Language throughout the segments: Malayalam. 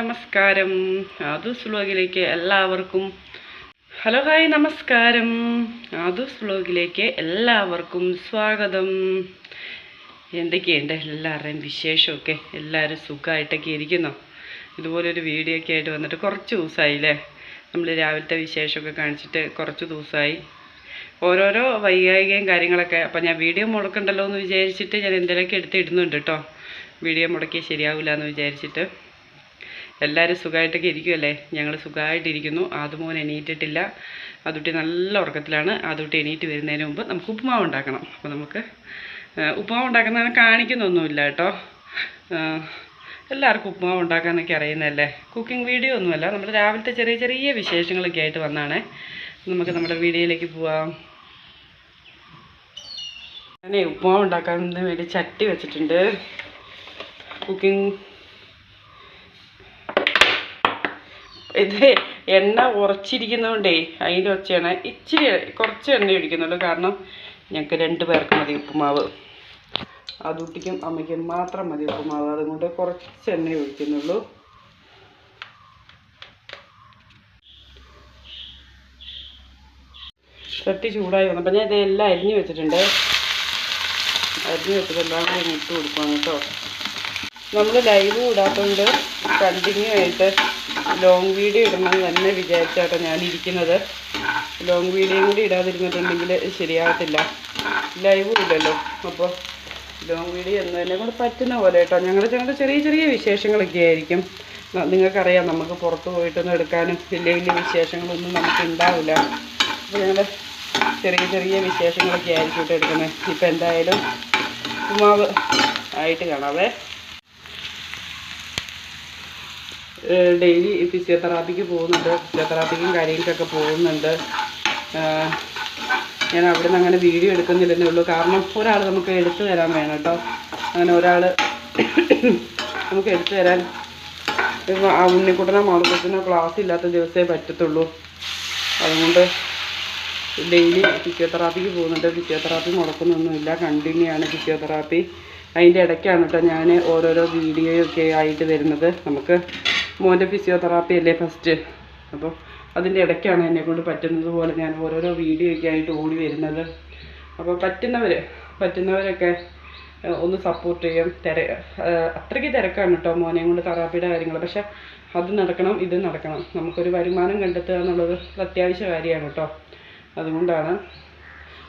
നമസ്കാരം. ആദൂസ് വ്ലോഗിലേക്ക് എല്ലാവർക്കും. ഹലോ ഹായ് നമസ്കാരം. ആദൂസ് വ്ലോഗിലേക്ക് എല്ലാവർക്കും സ്വാഗതം. എന്തൊക്കെയുണ്ട്? എല്ലാവരുടെയും വിശേഷമൊക്കെ? എല്ലാവരും സുഖമായിട്ടൊക്കെ ഇരിക്കുന്നോ? ഇതുപോലൊരു വീഡിയോ ഒക്കെ ആയിട്ട് വന്നിട്ട് കുറച്ച് ദിവസമായില്ലേ നമ്മൾ രാവിലത്തെ വിശേഷമൊക്കെ കാണിച്ചിട്ട് കുറച്ച് ദിവസമായി. ഓരോരോ വൈകാരികയും കാര്യങ്ങളൊക്കെ. അപ്പം ഞാൻ വീഡിയോ മുടക്കണ്ടല്ലോ എന്ന് വിചാരിച്ചിട്ട് ഞാൻ എന്തെങ്കിലുമൊക്കെ എടുത്ത് ഇടുന്നുണ്ട് കേട്ടോ വീഡിയോ മുടക്കി ശരിയാവില്ല എന്ന് വിചാരിച്ചിട്ട്. എല്ലാവരും സുഖമായിട്ടൊക്കെ ഇരിക്കുമല്ലേ ഞങ്ങൾ സുഖമായിട്ടിരിക്കുന്നു ആദ്യമോൻ എണീറ്റിട്ടില്ല. അതുട്ടി നല്ല ഉറക്കത്തിലാണ്. അതുട്ടി എണീറ്റ് വരുന്നതിന് മുമ്പ് നമുക്ക് ഉപ്പുമാവ് ഉണ്ടാക്കണം. അപ്പോൾ നമുക്ക് ഉപ്പുമാവ് ഉണ്ടാക്കുന്നതിന് കാണിക്കുന്നൊന്നുമില്ല കേട്ടോ. എല്ലാവർക്കും ഉപ്പുമാവ് ഉണ്ടാക്കാനൊക്കെ അറിയുന്നതല്ലേ? കുക്കിംഗ് വീഡിയോ ഒന്നുമല്ല. നമ്മൾ രാവിലത്തെ ചെറിയ ചെറിയ വിശേഷങ്ങളൊക്കെ ആയിട്ട് വന്നാണേ. നമുക്ക് നമ്മുടെ വീഡിയോയിലേക്ക് പോവാം. ഞാനേ ഉപ്പുമാവ് ഉണ്ടാക്കാൻ വേണ്ടി ചട്ടി വെച്ചിട്ടുണ്ട്. കുക്കിംഗ് ഇത് എണ്ണ ഉറച്ചിരിക്കുന്നതുകൊണ്ടേ അതിന്റെ ഒച്ചയാണ് ഇച്ചിരി കുറച്ച് എണ്ണ ഒഴിക്കുന്നുള്ളൂ. കാരണം ഞങ്ങൾക്ക് രണ്ട് പേർക്ക് മതി ഉപ്പുമാവ്. അതുട്ടിക്കും അമ്മയ്ക്കും മാത്രം മതി ഉപ്പുമാവ്. അതുകൊണ്ട് കുറച്ച് എണ്ണ ഒഴിക്കുന്നുള്ളൂ. ചട്ടി ചൂടായി വന്നപ്പോൾ ഞാൻ ഇതെല്ലാം അരിഞ്ഞു വെച്ചിട്ടുണ്ട്. അരിഞ്ഞു വെച്ചിട്ട് എല്ലാം കൂടി ഇട്ട് കൊടുക്കുകയാണ് കേട്ടോ. നമ്മൾ ലൈവ് ഇടാത്തതുകൊണ്ട് കണ്ടിന്യൂ ആയിട്ട് ലോങ് വീഡിയോ ഇടണമെന്ന് തന്നെ വിചാരിച്ചാട്ടോ ഞാൻ ഇരിക്കുന്നത്. ലോങ് വീഡിയോയും കൂടി ഇടാതിരുന്നിട്ടുണ്ടെങ്കിൽ ശരിയാകത്തില്ല. ലൈവും ഇല്ലല്ലോ. അപ്പോൾ ലോങ് വീഡിയോ എന്നതിനെ കൊണ്ട് പറ്റുന്ന പോലെ കേട്ടോ. ഞങ്ങൾ ഞങ്ങളുടെ ചെറിയ ചെറിയ വിശേഷങ്ങളൊക്കെ ആയിരിക്കും. നിങ്ങൾക്കറിയാം നമുക്ക് പുറത്ത് പോയിട്ടൊന്നും എടുക്കാനും വലിയ വലിയ വിശേഷങ്ങളൊന്നും നമുക്ക് ഉണ്ടാവില്ല. അപ്പോൾ ഞങ്ങൾ ചെറിയ ചെറിയ വിശേഷങ്ങളൊക്കെ ആയിരിക്കും എടുക്കുന്നത്. ഇപ്പം എന്തായാലും ഉമാവ് ആയിട്ട് കാണാവേ. ഡെയിലി ഫിസിയോതെറാപ്പിക്ക് പോകുന്നുണ്ട്. ഫിസിയോതെറാപ്പിക്കും കാര്യങ്ങൾക്കൊക്കെ പോകുന്നുണ്ട്. ഞാൻ അവിടെ നിന്ന് അങ്ങനെ വീഡിയോ എടുക്കുന്നില്ലെന്നേ ഉള്ളൂ. കാരണം ഒരാൾ നമുക്ക് എടുത്തു തരാൻ വേണം കേട്ടോ. അങ്ങനെ ഒരാൾ നമുക്ക് എടുത്തു തരാൻ. ആ ഉണ്ണിക്കുട്ടനോ മാളുക്കുട്ടനോ ക്ലാസ് ഇല്ലാത്ത ദിവസമേ പറ്റത്തുള്ളൂ. അതുകൊണ്ട് ഡെയിലി ഫിസിയോതെറാപ്പിക്ക് പോകുന്നുണ്ട്. ഫിസിയോതെറാപ്പി മുടക്കുന്നൊന്നുമില്ല. കണ്ടിന്യൂ ആണ് ഫിസിയോതെറാപ്പി അതിന്റെ ഇടയ്ക്കാണ് കേട്ടോ ഞാൻ ഓരോരോ വീഡിയോയൊക്കെ ആയിട്ട് വരുന്നത്. നമുക്ക് മോന്റെ ഫിസിയോതെറാപ്പി അല്ലേ ഫസ്റ്റ് അപ്പോൾ അതിന്റെ ഇടയ്ക്കാണ് എന്നെ കൊണ്ട് പറ്റുന്നത് പോലെ ഞാൻ ഓരോരോ വീഡിയോ ഒക്കെ ആയിട്ട് ഓടി വരുന്നത്. അപ്പോൾ പറ്റുന്നവർ പറ്റുന്നവരൊക്കെ ഒന്ന് സപ്പോർട്ട് ചെയ്യും. തിര അത്രയ്ക്ക് തിരക്കാണ് കേട്ടോ മോനെയും കൊണ്ട് തെറാപ്പിയുടെ കാര്യങ്ങൾ. പക്ഷെ അത് നടക്കണം ഇത് നടക്കണം. നമുക്കൊരു വരുമാനം കണ്ടെത്തുക എന്നുള്ളത് അത്യാവശ്യ കാര്യമാണ് കേട്ടോ അതുകൊണ്ടാണ്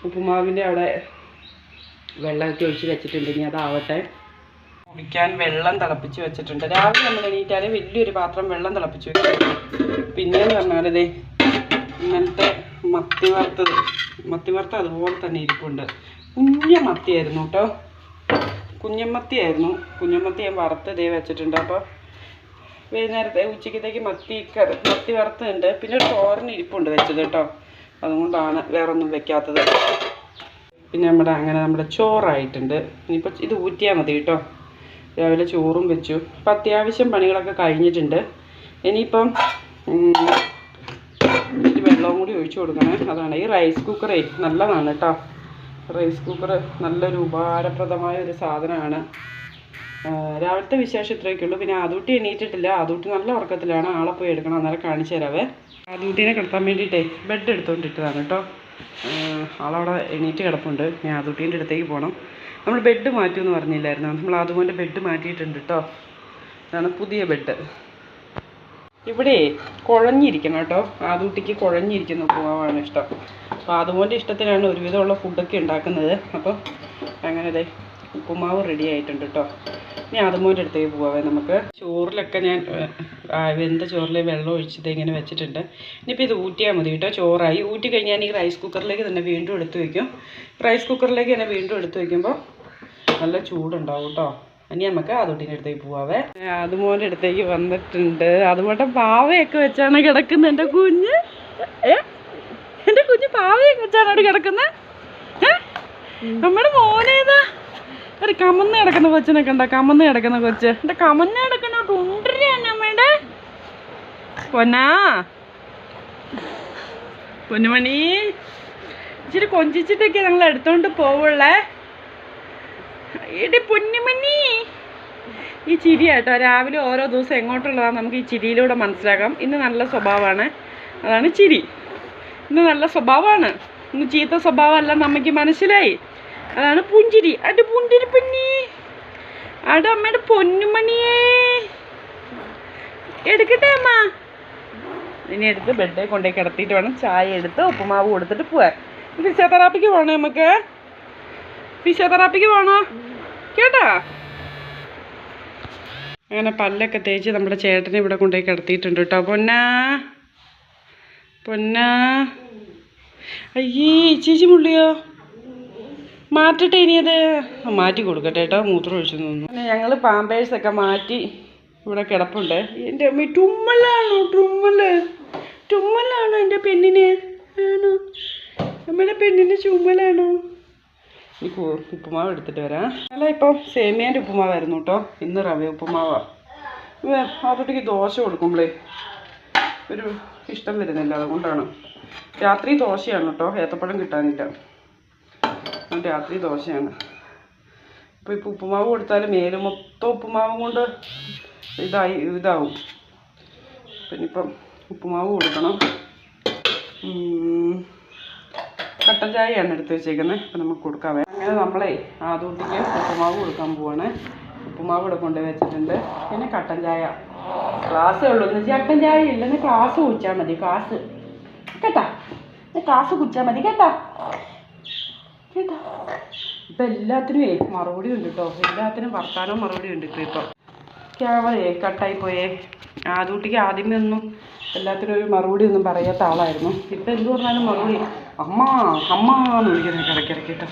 ഉപ്പുമാവിന്റെ അവിടെ വെള്ളമൊക്കെ ഒഴിച്ച് വെച്ചിട്ടുണ്ട്. ഇനി അതാവട്ടെ. കുടിക്കാൻ വെള്ളം തിളപ്പിച്ച് വെച്ചിട്ടുണ്ട്. രാവിലെ നമ്മൾ എണീറ്റാൽ വലിയൊരു പാത്രം വെള്ളം തിളപ്പിച്ച് വെക്കും പിന്നെയെന്ന് പറഞ്ഞാൽ ഇതേ ഇങ്ങനത്തെ മത്തി വറുത്തത് മത്തി വറുത്ത അതുപോലെ തന്നെ ഇരിപ്പുണ്ട്. കുഞ്ഞ മത്തിയായിരുന്നു കേട്ടോ കുഞ്ഞമത്തിയായിരുന്നു കുഞ്ഞമ്മത്തി ഞാൻ വറുത്ത് ഇതേ വെച്ചിട്ടുണ്ട് അപ്പോൾ വൈകുന്നേരത്തെ ഉച്ചക്കത്തേക്ക് മത്തി മത്തി വറുത്തുണ്ട് പിന്നെ ഒരു തോരൻ ഇരിപ്പുണ്ട് വെച്ചത് കേട്ടോ അതുകൊണ്ടാണ് വേറൊന്നും വെക്കാത്തത്. പിന്നെ നമ്മുടെ അങ്ങനെ നമ്മുടെ ചോറായിട്ടുണ്ട്. ഇനിയിപ്പോൾ ഇത് ഊറ്റിയാൽ മതി കേട്ടോ രാവിലെ ചോറും വെച്ചു. അപ്പം അത്യാവശ്യം പണികളൊക്കെ കഴിഞ്ഞിട്ടുണ്ട്. ഇനിയിപ്പം ഇച്ചിരി വെള്ളവും കൂടി ഒഴിച്ചു കൊടുക്കണേ. അതാണ് ഈ റൈസ് കുക്കറേ നല്ലതാണ് കേട്ടോ റൈസ് കുക്കർ നല്ലൊരു ഉപകാരപ്രദമായ ഒരു സാധനമാണ്. രാവിലത്തെ വിശേഷം ഇത്രയൊക്കെ ഉള്ളൂ. പിന്നെ ആദൂട്ടി എണീറ്റിട്ടില്ല. ആദൂട്ടി നല്ല ഉറക്കത്തിലാണ്. ആളെ പോയി എടുക്കണം. അന്നേരം കാണിച്ചു തരാവേ. ആദൂട്ടീനെ കിടത്താൻ വേണ്ടിയിട്ടേ ബെഡ് എടുത്തുകൊണ്ടിട്ടതാണ് കേട്ടോ ആളവിടെ എണീറ്റ് കിടപ്പുണ്ട്. ഞാൻ ആദൂട്ടീന്റെ അടുത്തേക്ക് പോകണം നമ്മൾ ബെഡ് മാറ്റുമെന്ന് പറഞ്ഞില്ലായിരുന്നു? നമ്മൾ അതുപോലെ ബെഡ് മാറ്റിയിട്ടുണ്ട് കേട്ടോ ഇതാണ് പുതിയ ബെഡ് ഇവിടെ കുഴഞ്ഞിരിക്കണം കേട്ടോ ആദൂട്ടിക്ക് കുഴഞ്ഞിരിക്കുന്ന പോവാണ് ഇഷ്ടം. അപ്പോൾ അതുപോലെ ഇഷ്ടത്തിനാണ് ഒരുവിധമുള്ള ഫുഡൊക്കെ ഉണ്ടാക്കുന്നത്. അപ്പോൾ അങ്ങനെ അതെ ഉപ്പുമാവ് റെഡി ആയിട്ടുണ്ട് കേട്ടോ ഇനി അതുമോന്റെ അടുത്തേക്ക് പോവാവേ നമുക്ക്. ചോറിലൊക്കെ ഞാൻ വെന്ത ചോറിൽ വെള്ളം ഒഴിച്ചത് ഇങ്ങനെ വെച്ചിട്ടുണ്ട്. ഇനിയിപ്പോൾ ഇത് ഊറ്റിയാൽ മതി കേട്ടോ ചോറായി. ഊറ്റി കഴിഞ്ഞാൽ ഈ റൈസ് കുക്കറിലേക്ക് തന്നെ വീണ്ടും എടുത്ത് വയ്ക്കും. റൈസ് കുക്കറിലേക്ക് തന്നെ വീണ്ടും എടുത്ത് വയ്ക്കുമ്പോൾ നല്ല ചൂടുണ്ടാവും കേട്ടോ ഇനി നമുക്ക് അതുട്ടിന്റെ അടുത്തേക്ക് പോവാവേ. അതുമോന്റെ അടുത്തേക്ക് വന്നിട്ടുണ്ട്. അതുപോലെ പാവയൊക്കെ വെച്ചാണ് കിടക്കുന്നത് എന്റെ കുഞ്ഞ്. എന്റെ കുഞ്ഞ് പാവയൊക്കെ വെച്ചാണ് അവിടെ കിടക്കുന്നത് നമ്മുടെ മോനേതാ ഒരു കമന്ന് കിടക്കുന്ന കൊച്ചിനൊക്കെ ഉണ്ടോ കമന്ന് കിടക്കുന്ന കൊച്ച്. എന്റെ കമന്ന് കിടക്കുന്ന അമ്മയുടെ പൊന്നാ. പൊന്നുമണി. ഇച്ചിരി കൊഞ്ചിച്ചിട്ടൊക്കെ ഞങ്ങൾ എടുത്തോണ്ട് പോവുള്ളേ. എടി പൊന്നുമണി ഈ ചിരി കേട്ടോ രാവിലെ ഓരോ ദിവസം എങ്ങോട്ടുള്ളതാണ് നമുക്ക് ഈ ചിരിയിലൂടെ മനസ്സിലാക്കാം. ഇന്ന് നല്ല സ്വഭാവമാണ്. അതാണ് ചിരി. ഇന്ന് നല്ല സ്വഭാവമാണ്. ഇന്ന് ചീത്ത സ്വഭാവമല്ല നമുക്ക് മനസ്സിലായി. അതാണ് പുഞ്ചിരി. അടി പുഞ്ചിരി പെണ്ണി. അവിടെ അമ്മയുടെ പൊന്നുമണിയേ. എടുക്കട്ടെ അമ്മ. ഇനി എടുത്ത് ബെഡേ കൊണ്ടുപോയി കിടത്തിയിട്ട് വേണം ചായ എടുത്ത് ഉപ്പുമാവ് കൊടുത്തിട്ട് പോവാൻ. ഫിസിയോതെറാപ്പിക്ക് പോകണോ നമുക്ക്? ഫിസിയോതെറാപ്പിക്ക് പോകണോ കേട്ടാ? അങ്ങനെ പല്ലൊക്കെ തേച്ച് നമ്മുടെ ചേട്ടനെ ഇവിടെ കൊണ്ടുപോയി കിടത്തിയിട്ടുണ്ട് കേട്ടോ. പൊന്നാ. പൊന്നാ. അയ്യേ ചേച്ചി മുള്ളിയോ? മാറ്റട്ടെ ഇനിയത് മാറ്റി കൊടുക്കട്ടെ കേട്ടോ. മൂത്രം ഒഴിച്ചു തോന്നുന്നു പിന്നെ ഞങ്ങൾ പാമ്പേഴ്സൊക്കെ മാറ്റി ഇവിടെ കിടപ്പുണ്ട്. എന്റെ അമ്മ ടുമ്മലാണോ ടുമ്മൽ ടുമ്മലാണോ എന്റെ പെണ്ണിന്? ആണോ? നമ്മുടെ പെണ്ണിന് ചുമ്മലാണോ എനിക്ക് ഉപ്പുമാവ് എടുത്തിട്ട് വരാം. അല്ല ഇപ്പോൾ സേമിയന്റെ ഉപ്പുമാവായിരുന്നു കേട്ടോ. ഇന്ന് റവ ഉപ്പുമാവാണ് അതോട്ടേക്ക് ദോശ കൊടുക്കുമ്പോഴേ ഒരു ഇഷ്ടം വരുന്നില്ല അതുകൊണ്ടാണ്. രാത്രി ദോശയാണ് കേട്ടോ. ഏത്തപ്പഴം കിട്ടാനില്ല. രാത്രി ദോശയാണ്. അപ്പോൾ ഇപ്പോൾ ഉപ്പുമാവ് കൊടുത്താൽ മേൽ മൊത്തം ഉപ്പുമാവും കൊണ്ട് ഇതായി ഇതാവും. പിന്നെ ഇപ്പം ഉപ്പുമാവ് കൊടുക്കണം. കട്ടൻ ചായയാണ് എടുത്ത് വെച്ചേക്കുന്നത് അപ്പം നമുക്ക് കൊടുക്കാവേ അങ്ങനെ നമ്മളെ ആദൂട്ടിക്ക് ഉപ്പുമാവ് കൊടുക്കാൻ പോവാണ്. ഉപ്പുമാവ് ഇവിടെ കൊണ്ടുപോയി വെച്ചിട്ടുണ്ട്. പിന്നെ കട്ടൻ ചായ. ക്ലാസ്സേ ഉള്ളൂ. എന്ന് വെച്ചാൽ കട്ടൻ ചായ ഇല്ലെന്ന് ക്ലാസ് കുടിച്ചാൽ മതി. ക്ലാസ് കേട്ടാ? ക്ലാസ് കുടിച്ചാൽ മതി. കേട്ടാ? കേട്ടാ? ഇപ്പം എല്ലാത്തിനുമേ മറുപടി ഉണ്ട് കേട്ടോ. എല്ലാത്തിനും വർത്താനവും മറുപടി ഉണ്ട് ഇപ്പോൾ ഇപ്പം. ക്യാമറയെ കട്ടായി പോയേ. ആദൂട്ടിക്ക് ആദ്യമേ ഒന്നും എല്ലാത്തിനും ഒരു മറുപടി ഒന്നും പറയാത്ത ആളായിരുന്നു. ഇപ്പം എന്ത് പറഞ്ഞാലും മറുപടി അമ്മ അമ്മ എന്ന് വിളിക്കുന്നത് ഇടയ്ക്കിടയ്ക്ക് കേട്ടോ.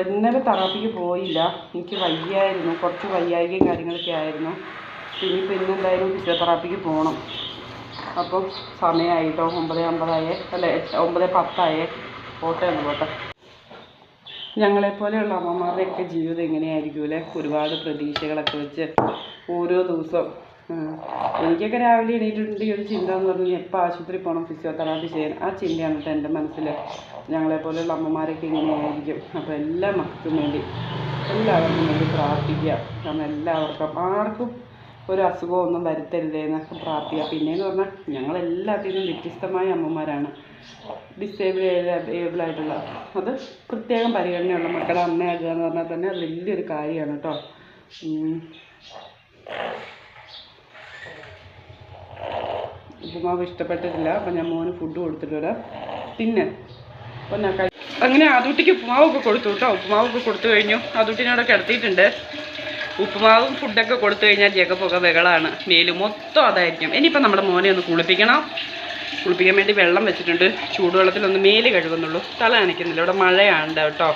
ഇന്നലെ തെറാപ്പിക്ക് പോയില്ല. എനിക്ക് വയ്യായിരുന്നു. കുറച്ച് വയ്യായികയും കാര്യങ്ങളൊക്കെ ആയിരുന്നു. ഇനിയിപ്പോൾ ഇന്ന് എന്തായാലും ഫിസിയോതെറാപ്പിക്ക് പോകണം അപ്പം സമയമായിട്ടോ ഒമ്പത് അമ്പതായേ? അല്ല ഒമ്പത് പത്തായേ? പോട്ടെ എന്ന് പോട്ടെ. ഞങ്ങളെപ്പോലെയുള്ള അമ്മമാരുടെയൊക്കെ ജീവിതം എങ്ങനെയായിരിക്കും അല്ലേ? ഒരുപാട് പ്രതീക്ഷകളൊക്കെ വെച്ച് ഓരോ ദിവസം. എനിക്കൊക്കെ രാവിലെ എണീറ്റിട്ടുണ്ടെങ്കിൽ ഒരു ചിന്ത എന്ന് പറഞ്ഞാൽ എപ്പോൾ ആശുപത്രി പോകണം ഫിസിയോതെറാപ്പി ചെയ്യണം ആ ചിന്തയാണ് കേട്ടോ എന്റെ മനസ്സിൽ. ഞങ്ങളെപ്പോലെയുള്ള അമ്മമാരൊക്കെ ഇങ്ങനെയായിരിക്കും. അപ്പോൾ എല്ലാ മക്കൾക്കും വേണ്ടി എല്ലാവർക്കും വേണ്ടി പ്രാർത്ഥിക്കുക. കാരണം എല്ലാവർക്കും ആർക്കും ഒരു അസുഖമൊന്നും വരുത്തരുതേ എന്നൊക്കെ പ്രാർത്ഥിക്കുക. പിന്നെയെന്ന് പറഞ്ഞാൽ ഞങ്ങളെല്ലാത്തിനും വ്യത്യസ്തമായ അമ്മമാരാണ്. ഡിസേബിൾ ഏബിൾ ആയിട്ടുള്ള. അത് പ്രത്യേകം പരിഗണനയുള്ള മക്കളെ അമ്മയാകുക എന്ന് പറഞ്ഞാൽ തന്നെ അത് വലിയൊരു കാര്യമാണ് കേട്ടോ. ഉപ്പുമാവ് ഇഷ്ടപ്പെട്ടിട്ടില്ല. അപ്പം ഞാൻ മോന് ഫുഡ് കൊടുത്തിട്ട് വരാം. പിന്നെ കഴി അങ്ങനെ ആദൂട്ടിക്ക് ഉപ്പുമാവൊക്കെ കൊടുത്തു കേട്ടോ. ഉപ്പുമാവൊക്കെ കൊടുത്തു കഴിഞ്ഞു. ആദൂട്ടിനോടെ കിടത്തിയിട്ടുണ്ട്. ഉപ്പുമാവും ഫുഡൊക്കെ കൊടുത്തു കഴിഞ്ഞാൽ ജഗപ്പൊക്കെ വെകളാണ് മേൽ മൊത്തം അതായിരിക്കും. ഇനിയിപ്പോൾ നമ്മുടെ മോനെ ഒന്ന് കുളിപ്പിക്കണം. കുളിപ്പിക്കാൻ വേണ്ടി വെള്ളം വെച്ചിട്ടുണ്ട്. ചൂടുവെള്ളത്തിലൊന്ന് മേൽ കഴുകുന്നുള്ളൂ. തല നനയ്ക്കുന്നില്ല. ഇവിടെ മഴയാണ് കേട്ടോ.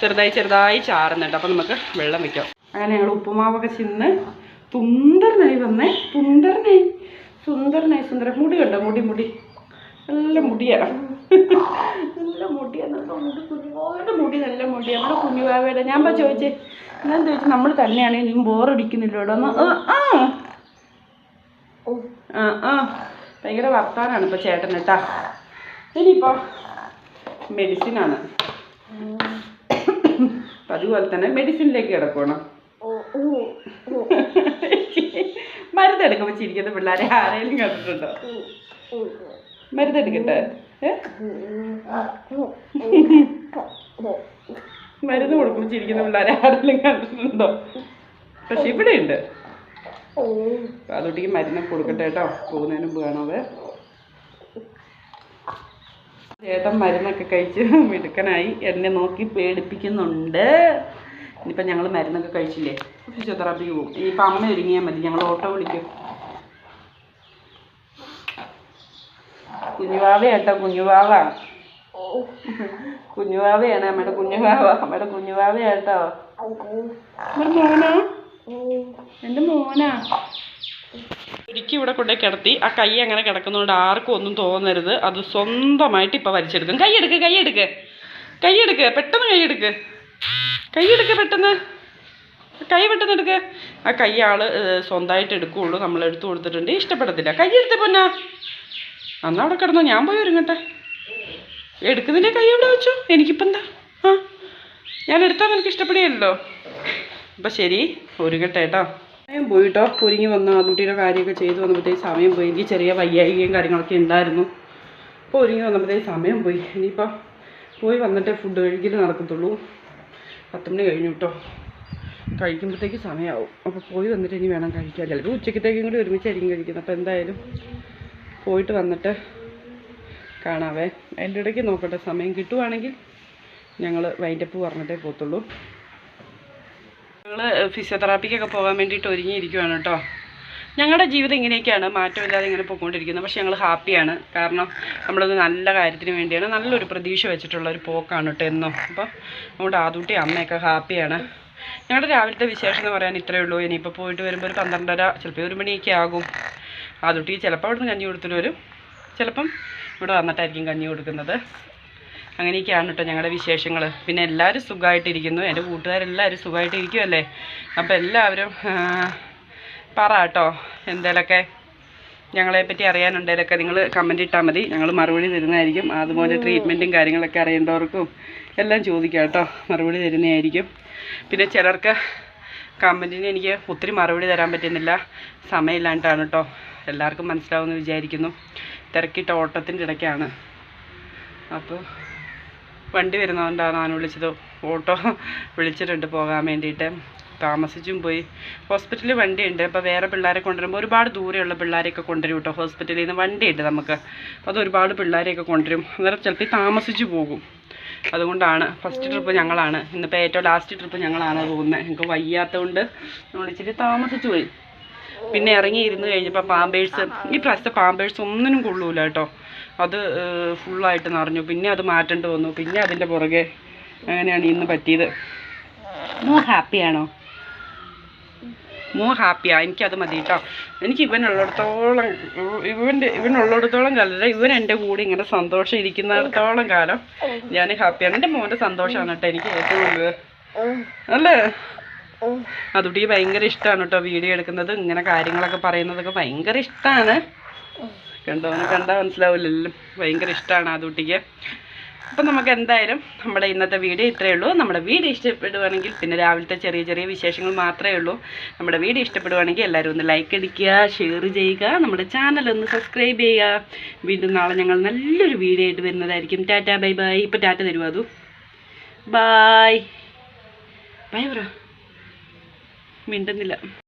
ചെറുതായി ചെറുതായി ചാറുന്നുണ്ട്. അപ്പം നമുക്ക് വെള്ളം വെക്കാം. അങ്ങനെ ഞങ്ങൾ ഉപ്പുമാവൊക്കെ ചിന്ന് നൈ വന്നേ. തുന്തരനായി സുന്ദരനായി സുന്ദര മുടി കണ്ടോ? മുടി മുടി. നല്ല മുടിയാണ് നല്ല മുടിയാണ് നല്ല മുടി കുഞ്ഞുപോലെ മുടി നല്ല മുടിയാണ് നമ്മുടെ കുഞ്ഞുവാവയുടെ. ഞാൻ ഇപ്പോൾ ചോദിച്ചേ ഞാൻ ചോദിച്ചു? നമ്മൾ തന്നെയാണ് ഇനിയും ബോറടിക്കുന്നില്ലോടോ എന്ന് ആ ആ. ആ ആ. ഭയങ്കര വർത്താനാണ് ഇപ്പോൾ ചേട്ടൻ കേട്ടാ ഇനിയിപ്പോൾ മെഡിസിനാണ് അപ്പം അതുപോലെ തന്നെ മെഡിസിനിലേക്ക് കിടക്കണം. മരുന്നെടുക്കുമ്പോൾ ചിരിക്കുന്ന പിള്ളേരെ ആരെങ്കിലും കണ്ടിട്ടുണ്ടോ? മരുന്നെടുക്കട്ടെ മരുന്ന് കൊടുക്കുമ്പോൾ ചിരിക്കുന്ന പിള്ളേരെ ആരെങ്കിലും കണ്ടിട്ടുണ്ടോ? പക്ഷെ ഇവിടെ ഉണ്ട് അതോട്ടേക്ക് മരുന്ന് കൊടുക്കട്ടെ കേട്ടോ. പോകുന്നതിന് മുമ്പ് ചേട്ടൻ മരുന്നൊക്കെ കഴിച്ച് മിടുക്കനായി എന്നെ നോക്കി പേടിപ്പിക്കുന്നുണ്ട്. ഇനിയിപ്പോൾ ഞങ്ങൾ മരുന്നൊക്കെ കഴിച്ചില്ലേ? ഫിസിയോതെറാപ്പിക്ക് പോകും. ഇനിയിപ്പോൾ അമ്മ ഒരുങ്ങിയാൽ മതി. ഞങ്ങൾ ഓട്ടോ വിളിക്കും. കുഞ്ഞുവാവ കേട്ടോ കുഞ്ഞുവാവ. കുഞ്ഞുവാവയാണ് അമ്മയുടെ കുഞ്ഞുവാവ. അമ്മയുടെ കുഞ്ഞുവാവ കേട്ടോ മോനാ? എന്റെ മോനാ? ഒരിക്കൽ ഇവിടെ കൊണ്ടേ കിടത്തി. ആ കൈ അങ്ങനെ കിടക്കുന്നതുകൊണ്ട് ആർക്കും ഒന്നും തോന്നരുത്. അത് സ്വന്തമായിട്ട് ഇപ്പൊ വലിച്ചെടുക്കും. കൈയെടുക്ക് കൈയെടുക്ക് കൈയെടുക്ക് പെട്ടെന്ന് കൈയെടുക്ക് കൈയെടുക്ക് പെട്ടെന്ന്. കൈ പെട്ടെന്ന് എടുക്ക. ആ കൈ ആൾ സ്വന്തമായിട്ട് എടുക്കുകയുള്ളൂ നമ്മൾ എടുത്തു കൊടുത്തിട്ടുണ്ട്. ഇഷ്ടപ്പെടത്തില്ല. കൈ എടുത്ത് പൊന്നാ. അന്ന് അവിടെ കിടന്നോ. ഞാൻ പോയി ഒരുങ്ങട്ടെ. എടുക്കുന്നതിന്റെ കൈ എവിടെ വെച്ചു? എനിക്കിപ്പോൾ എന്താ? ആ ഞാൻ എടുത്താൽ നിനക്ക് ഇഷ്ടപ്പെടുകയല്ലോ. അപ്പം ശരി. ഒരുങ്ങട്ടെ കേട്ടോ. സമയം പോയിട്ടോ ഒരുങ്ങി വന്ന്. അതുട്ടിയുടെ കാര്യമൊക്കെ ചെയ്തു വന്നപ്പോഴത്തേക്ക് സമയം പോയി. എനിക്ക് ചെറിയ വയ്യായികയും കാര്യങ്ങളൊക്കെ ഉണ്ടായിരുന്നു. അപ്പോൾ ഒരുങ്ങി വന്നപ്പോഴത്തേക്ക് സമയം പോയി. ഇനിയിപ്പോൾ പോയി വന്നിട്ട് ഫുഡ് കഴിക്കൽ നടക്കത്തുള്ളൂ. പത്ത് മണി കഴിഞ്ഞു കേട്ടോ കഴിക്കുമ്പോഴത്തേക്ക് സമയമാവും അപ്പോൾ പോയി വന്നിട്ട് ഇനി വേണം കഴിക്കാൻ. ചിലപ്പോൾ ഉച്ചക്കത്തേക്കും കൂടി ഒരുമിച്ചായിരിക്കും കഴിക്കുന്നത്. അപ്പോൾ എന്തായാലും പോയിട്ട് വന്നിട്ട് കാണാവേ. അതിന്റെ ഇടയ്ക്ക് നോക്കട്ടെ സമയം കിട്ടുവാണെങ്കിൽ ഞങ്ങൾ വൈൻഡപ്പ് പറഞ്ഞിട്ടേ പോത്തുള്ളൂ ഞങ്ങൾ ഫിസിയോതെറാപ്പിക്കൊക്കെ പോകാൻ വേണ്ടിയിട്ട് ഒരുങ്ങിയിരിക്കുവാണ് കേട്ടോ ഞങ്ങളുടെ ജീവിതം ഇങ്ങനെയൊക്കെയാണ്. മാറ്റമില്ലാതെ ഇങ്ങനെ പോയിക്കൊണ്ടിരിക്കുന്നത് പക്ഷെ ഞങ്ങൾ ഹാപ്പിയാണ്. കാരണം നമ്മളത് നല്ല കാര്യത്തിന് വേണ്ടിയാണ് നല്ലൊരു പ്രതീക്ഷ വെച്ചിട്ടുള്ള ഒരു പോക്കാണ് കേട്ടോ എന്നും. അപ്പോൾ നമ്മുടെ ആദൂട്ടി അമ്മയൊക്കെ ഹാപ്പിയാണ്. ഞങ്ങളുടെ രാവിലത്തെ വിശേഷം എന്ന് പറയാൻ ഇത്രയേ ഉള്ളൂ. ഇനിയിപ്പോൾ പോയിട്ട് വരുമ്പോൾ ഒരു പന്ത്രണ്ടര ചിലപ്പോൾ ഒരു മണിയൊക്കെ ആകും. ആദൂട്ടി ചിലപ്പോൾ അവിടുന്ന് കഞ്ഞി കൊടുത്തിട്ട് വരും. ചിലപ്പം ഇവിടെ വന്നിട്ടായിരിക്കും കഞ്ഞി കൊടുക്കുന്നത്. അങ്ങനെയൊക്കെയാണ് കേട്ടോ ഞങ്ങളുടെ വിശേഷങ്ങൾ പിന്നെ എല്ലാവരും സുഖമായിട്ടിരിക്കുന്നു. എന്റെ കൂട്ടുകാരെല്ലാവരും സുഖമായിട്ടിരിക്കുമല്ലേ അപ്പോൾ എല്ലാവരും പറ കേട്ടോ. എന്തേലൊക്കെ ഞങ്ങളെ പറ്റി അറിയാനുണ്ടെങ്കിലൊക്കെ നിങ്ങൾ കമന്റ് ഇട്ടാൽ മതി. ഞങ്ങൾ മറുപടി തരുന്നതായിരിക്കും. അതുപോലെ ട്രീറ്റ്മെന്റും കാര്യങ്ങളൊക്കെ അറിയേണ്ടവർക്കും എല്ലാം ചോദിക്കാം കേട്ടോ. മറുപടി തരുന്നതായിരിക്കും. പിന്നെ ചിലർക്ക് കമന്റിന് എനിക്ക് ഒത്തിരി മറുപടി തരാൻ പറ്റുന്നില്ല. സമയമില്ലാണ്ടാണ് കേട്ടോ. എല്ലാവർക്കും മനസ്സിലാവുമെന്ന് വിചാരിക്കുന്നു. തിരക്കിട്ട ഓട്ടത്തിന്റെ ഇടയ്ക്കാണ്. അപ്പോൾ വണ്ടി വരുന്നതുകൊണ്ടാണ് ഞാൻ വിളിച്ചത്. ഓട്ടോ വിളിച്ചിട്ടുണ്ട് പോകാൻ വേണ്ടിയിട്ട്. താമസിച്ചും പോയി. ഹോസ്പിറ്റലിൽ വണ്ടിയുണ്ട്. അപ്പോൾ വേറെ പിള്ളേരെ കൊണ്ടുവരുമ്പോൾ ഒരുപാട് ദൂരെയുള്ള പിള്ളേരെയൊക്കെ കൊണ്ടുവരും കേട്ടോ ഹോസ്പിറ്റലിൽ നിന്ന്. വണ്ടിയുണ്ട് നമുക്ക്. അപ്പോൾ അത് ഒരുപാട് പിള്ളേരെയൊക്കെ കൊണ്ടുവരും. അന്നേരം ചിലപ്പോൾ താമസിച്ചു പോകും. അതുകൊണ്ടാണ് ഫസ്റ്റ് ട്രിപ്പ് ഞങ്ങളാണ്. ഇന്നിപ്പോൾ ഏറ്റവും ലാസ്റ്റ് ട്രിപ്പ് ഞങ്ങളാണ് പോകുന്നത്. ഞങ്ങൾക്ക് വയ്യാത്തതുകൊണ്ട് നമ്മൾ ഇച്ചിരി താമസിച്ചു പോയി. പിന്നെ ഇറങ്ങി ഇരുന്ന് കഴിഞ്ഞപ്പോൾ പാമ്പേഴ്സ് ഈ പ്രാവശ്യത്തെ പാമ്പേഴ്സ് ഒന്നിനും കൊള്ളൂല കേട്ടോ. അത് ഫുള്ളായിട്ട് നിറഞ്ഞു. പിന്നെ അത് മാറ്റേണ്ടി വന്നു. പിന്നെ അതിന്റെ പുറകെ അങ്ങനെയാണ് ഇന്ന് പറ്റിയത്? ഹാപ്പിയാണോ മോ ഹാപ്പിയാ എനിക്കത് മതി കേട്ടോ എനിക്ക് ഇവനുള്ളിടത്തോളം ഇവന്റെ ഇവനുള്ളിടത്തോളം കാലം ഇവൻ എന്റെ കൂടെ ഇങ്ങനെ സന്തോഷം ഇരിക്കുന്നിടത്തോളം കാലം ഞാൻ ഹാപ്പിയാണ് എന്റെ മോന്റെ സന്തോഷമാണ് കേട്ടോ എനിക്ക് ഏറ്റവും കൂടുതൽ. അല്ലേ? അതുകൂടി ഭയങ്കര ഇഷ്ടമാണ് കേട്ടോ വീഡിയോ എടുക്കുന്നത്. ഇങ്ങനെ കാര്യങ്ങളൊക്കെ പറയുന്നതൊക്കെ ഭയങ്കര ഇഷ്ടമാണ് കണ്ടോ? കണ്ടാൽ മനസ്സിലാവില്ലല്ലോ. ഭയങ്കര ഇഷ്ടമാണ് അതുട്ടിക്ക് അപ്പം നമുക്ക് എന്തായാലും നമ്മുടെ ഇന്നത്തെ വീഡിയോ ഇത്രയേ ഉള്ളൂ. നമ്മുടെ വീഡിയോ ഇഷ്ടപ്പെടുവാണെങ്കിൽ പിന്നെ രാവിലത്തെ ചെറിയ ചെറിയ വിശേഷങ്ങൾ മാത്രമേ ഉള്ളൂ. നമ്മുടെ വീഡിയോ ഇഷ്ടപ്പെടുവാണെങ്കിൽ എല്ലാവരും ഒന്ന് ലൈക്ക് അടിക്കുക ഷെയർ ചെയ്യുക നമ്മുടെ ചാനൽ ഒന്ന് സബ്സ്ക്രൈബ് ചെയ്യുക. വീണ്ടും നാളെ ഞങ്ങൾ നല്ലൊരു വീഡിയോ ആയിട്ട് വരുന്നതായിരിക്കും. Tata bye bye. ഇപ്പം ടാറ്റ തരുമോ അതു? ബായ് ബൈ പറ. മിണ്ടുന്നില്ല.